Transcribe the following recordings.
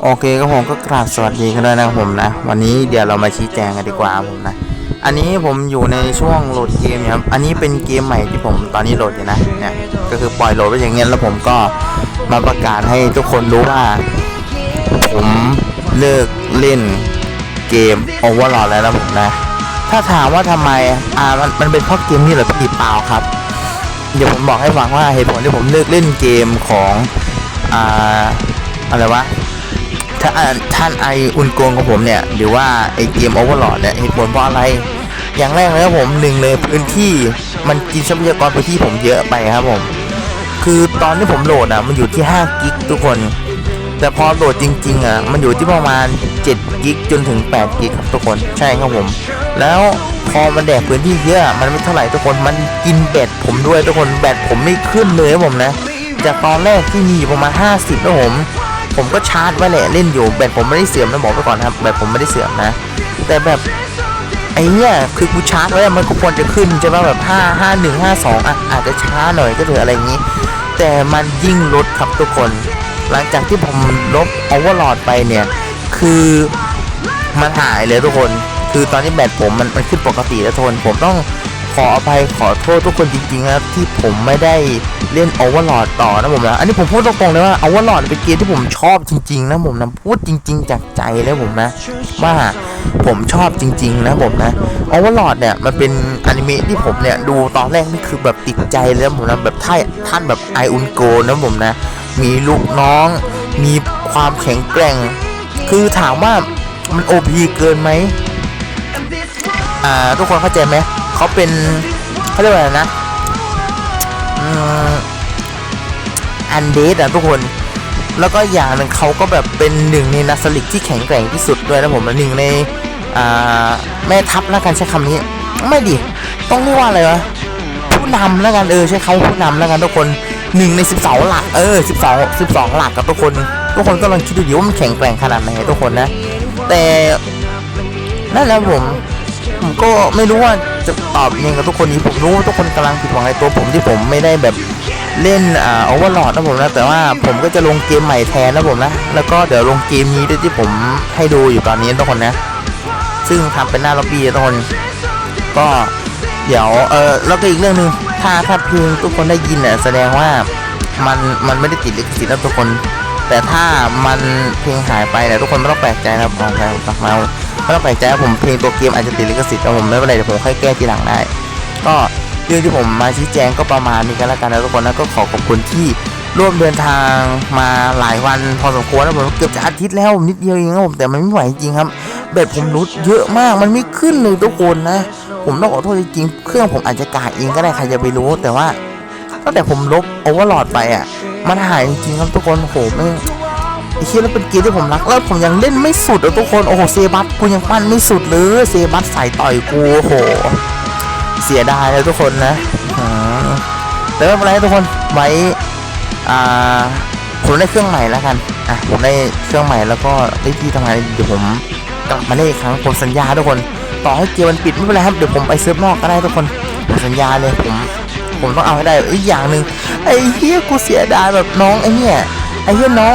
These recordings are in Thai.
โอเคก็ผมก็กราบสวัสดีกันด้วยนะครับผมนะ วันนี้เดี๋ยวเรามาชี้แจงกันดีกว่าผมนะ อันนี้ผมอยู่ในช่วงโหลดเกมครับอันนี้เป็นเกมใหม่ที่ผมตอนนี้โหลดอยู่นะเนี่ยก็คือปล่อยโหลดไว้อย่างเงี้ยแล้วผมก็มาประกาศให้ทุกคนรู้ว่า ผมเลิกเล่นเกม Overlord แล้วนะผมนะ ถ้าถามว่าทำไมอ่ามันมันเป็นเพราะเกมนี่เหรอพี่เปล่าครับ เดี๋ยวผมบอกให้ฟังว่าเหตุผลที่ผมเลิกเล่นเกมของอ่าอะไรวะ ถ้าท่านไออุนโกงของผมเนี่ย หรือว่าไอเกม Overlord เนี่ยเหตุผลเพราะอะไร อย่างแรกเลยครับผมหนึ่งเลยพื้นที่มันกินทรัพยากรพื้นที่ผมเยอะไปครับผม คือตอนที่ผมโหลดอะมันอยู่ที่5กิกทุกคน แต่พอโหลดจริงๆอะมันอยู่ที่ประมาณ7กิกจนถึง8กิกครับทุกคนใช่ครับผม แล้วพอมันแดกพื้นที่เยอะมันไม่เท่าไหร่ทุกคนมันกินแบตผมด้วยทุกคนแบตผมไม่ขึ้นเลยครับผมนะจากตอนแรกที่มีอยู่ประมาณ 50นะผม ผมก็ชาร์จไว้แหละเล่นอยู่แบตผมไม่ได้เสื่อมนะบอกไปก่อนครับแบตผมไม่ได้เสื่อมนะ แต่แบบไอ้เนี่ยคือกูชาร์จไว้มันก็ควรจะขึ้นใช่ไหมแบบ 5 5 1 5 2อะอาจจะช้าหน่อยก็เถอะอะไรอย่างนี้ แต่มันยิ่งลดครับทุกคน หลังจากที่ผมลบ Overlord ไปเนี่ย คือมันหายเลยทุกคน คือตอนนี้แบตผมมันมันขึ้นปกติแล้วทุกคนผมต้อง ขออภัยขอโทษทุกคนจริงๆนะครับที่ผมไม่ได้เล่น Overlord ต่อนะผมนะอันนี้ผมพูดตรงๆเลยว่า Overlord เป็นเกมที่ผมชอบจริง ๆ นะผมนะพูดจริง ๆ จากใจเลยผมนะว่าผมชอบจริง ๆ นะผมนะ Overlord เนี่ยมันเป็นอนิเมะที่ผมเนี่ยดูตอนแรกนี่คือแบบติดใจเลยนะผมนะแบบท่านท่านแบบไออุนโกนะผมนะ มีลูกน้อง มีความแข็งแกร่ง คือถามว่ามันโอพีเกินไหมอ่าทุกคนเข้าใจไหม เขาเป็นเขาเรียกว่าอะไรนะอันเดดอะทุกคน แล้วก็อย่างหนึ่งเขาก็แบบเป็นหนึ่งในนักสลิกที่แข็งแกร่งที่สุดด้วยนะผมหนึ่งในแม่ทัพแล้วกันใช้คำนี้ ไม่ดิ ต้องเรียกว่าอะไรวะผู้นำแล้วกันเออใช้เขาผู้นำแล้วกันทุกคนหนึ่งในสิบสองหลักเออสิบสองสิบสองหลักกับทุกคน ทุกคนก็ลองคิดดูดิว่ามันแข็งแกร่งขนาดไหนทุกคนนะ แต่นั่นแหละผม ผมก็ไม่รู้ว่าจะตอบยังไงกับทุกคนนี้ผมรู้ว่าทุกคนกำลังผิดหวังในตัวผมที่ผมไม่ได้แบบเล่นอ่าโอเวอร์ลอดนะผมนะ แต่ว่าผมก็จะลงเกมใหม่แทนนะผมนะ แล้วก็เดี๋ยวลงเกมนี้ด้วยที่ผมให้ดูอยู่ตอนนี้ทุกคนนะ ซึ่งทำเป็นหน้าล็อบบี้ทุกคน ก็เดี๋ยวเออแล้วก็อีกเรื่องหนึ่งถ้าถ้าเพลงทุกคนได้ยินเนี่ยแสดงว่ามันมันไม่ได้ติดลิขสิทธิ์แล้วทุกคน แต่ถ้ามันเพลงหายไปเนี่ยทุกคนไม่ต้องแปลกใจนะครับมองไปตักมาไม่ต้องแปลกใจว่าผมเพลงตัวเกมอาจจะติดลิขสิทธิ์แต่ผมไม่เป็นไรเดี๋ยวผมค่อยแก้ทีหลังได้ ก็เรื่องที่ผมมาชี้แจงก็ประมาณนี้กันแล้วกันนะทุกคนนะก็ขอขอบคุณที่ร่วมเดินทางมาหลายวันพอสมควรนะผมเกือบจะอาทิตย์แล้วนิดเดียวเองครับผมแต่มันไม่ไหวจริงครับแบตผมรุดเยอะมากมันไม่ขึ้นเลยทุกคนนะ ผมต้องขอโทษจริงๆเครื่องผมอาจจะกาเองก็ได้ใครจะไปรู้แต่ว่าตั้งแต่ผมลบโอเวอร์ลอดไปอะ มันหายจริงครับทุกคนโอ้โหไม่งไอ้เชี่ยแล้วเป็นเกมที่ผมรักแล้วผมยังเล่นไม่สุดอะทุกคนโอ้โหเซบัสกูยังปั้นไม่สุดเลยเซบัสใส่ต่อยกูโอ้โห เสียดายเลยทุกคนนะแต่ไม่เป็นไรทุกคนไว้อ่าผมได้เครื่องใหม่แล้วกันอะผมได้เครื่องใหม่แล้วก็ได้ที่ทำงานเดี๋ยวผมกลับมาเล่นอีกครั้งผมสัญญาทุกคน ต่อให้เกมมันปิดไม่เป็นไรครับเดี๋ยวผมไปเซิร์ฟนอกก็ได้ทุกคนผมสัญญาเลยผม ผมต้องเอาให้ได้อีกอย่างหนึ่งไอ้เฮียกูเสียดายแบบน้องไอ้เนี่ยไอ้เฮียน้อง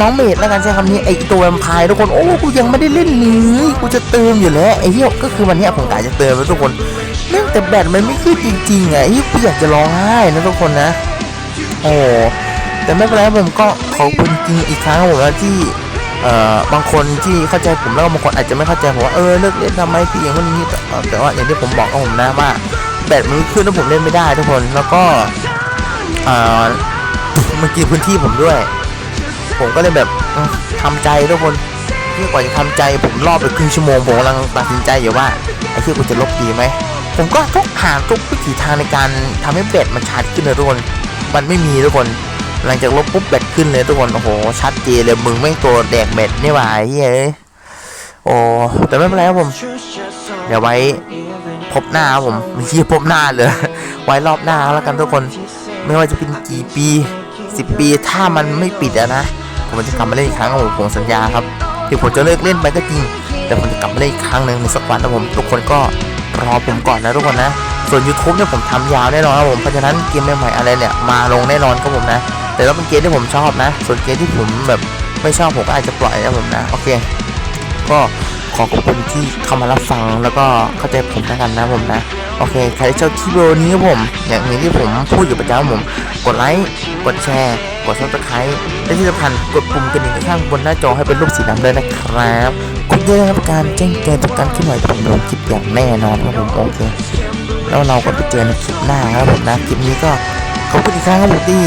น้องเมดแล้วกันใช้คำนี้ไอ้ตัวแวมไพร์ทุกคนโอ้กูยังไม่ได้เล่นเลยกูจะเติมอยู่แล้วไอ้เฮียก็คือวันนี้ผมกะจะเติมแล้วทุกคนเนื่องแต่แบตมันไม่ขึ้นจริงๆอะไอ้เหี้ยกูอยากจะร้องไห้นะทุกคนนะโอ้แต่ไม่เป็นไรผมก็ขอบคุณจริงอีกครั้งผมว่าที่เอ่อบางคนที่เข้าใจผมแล้วบางคนอาจจะไม่เข้าใจผมว่าเออเลิกเล่นทำไมพี่อย่างนี้แต่เอ่อแต่ว่าอย่างที่ผมบอกกับผมนะว่า แบตมันขึ้นแล้วผมเล่นไม่ได้ทุกคนแล้วก็เอ่อมันกินพื้นที่ผมด้วย ผมก็เลยแบบเออทำใจทุกคนที่กว่าจะทำใจผมรอบไปครึ่งชั่วโมงผมกำลังตัดสินใจอยู่ว่าไอ้ที่กูจะลบดีไหมผมก็ทุกหาทุกวิถีทางในการทำให้แบตมันชาร์จขึ้นเลยทุกคนมันไม่มีทุกคนหลังจากลบปุ๊บแบตขึ้นเลยทุกคนโอ้โหชัดเจนเลยมึงไม่ตัวแดกแบตนี่หว่าไอ้เฮ้ยโอ้แต่ไม่เป็นไรครับผมเดี๋ยวไว้ พบหน้าครับผมไม่ใช่พบหน้าเลย ไว้รอบหน้าแล้วกันทุกคน ไม่ว่าจะเป็นกี่ปีสิบปีถ้ามันไม่ปิดอะนะ ผมจะกลับมาเล่นอีกครั้งผมผมสัญญาครับที่ผมจะเลิกเล่นไปก็จริง แต่ผมจะกลับมาเล่นอีกครั้งหนึ่งในสักวันนะผมทุกคนก็รอผมก่อนนะทุกคนนะ ส่วน YouTube เนี่ยผมทำยาวแน่นอนครับผมเพราะฉะนั้นเกมใหม่ๆอะไรเนี่ยมาลงแน่นอนครับผมนะ แต่ว่าเป็นเกมที่ผมชอบนะ ส่วนเกมที่ผมแบบไม่ชอบผมก็อาจจะปล่อยนะผมนะโอเค ก็ ขอขอบคุณที่เข้ามารับฟังแล้วก็เข้าใจผมแล้วกันนะผมนะ โอเค ใครที่ชอบคลิปวิดีโอนี้ผม อย่างนี้ที่ผมพูดอยู่ประจำผม กดไลค์ กดแชร์ กดซับสไครต์และที่สำคัญกดปุ่มกระดิ่งข้างบนหน้าจอให้เป็นรูปสีดำด้วยนะครับกดเพื่อได้รับการแจ้งเตือนทุกการเคลื่อนไหม่ผมลงคลิปอย่างแน่นอนครับผมโอเคแล้วเราก็ไปเจอในคลิปหน้าครับผมนะคลิปนี้ก็ขอบคุณอีกครั้งครับผมที่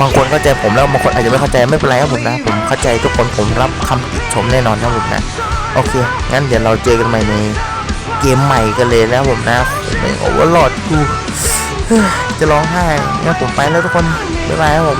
บางคนเข้าใจผมแล้วบางคนอาจจะไม่เข้าใจไม่เป็นไรครับผมนะ ผมเข้าใจทุกคนผมรับคำติชมแน่นอนครับผมนะ โอเค งั้นเดี๋ยวเราเจอกันใหม่ในเกมใหม่กันเลยนะผมนะผมไม่โอเวอร์โหลดกูจะร้องไห้งั้นผมไปแล้วทุกคน บ๊ายบายครับผม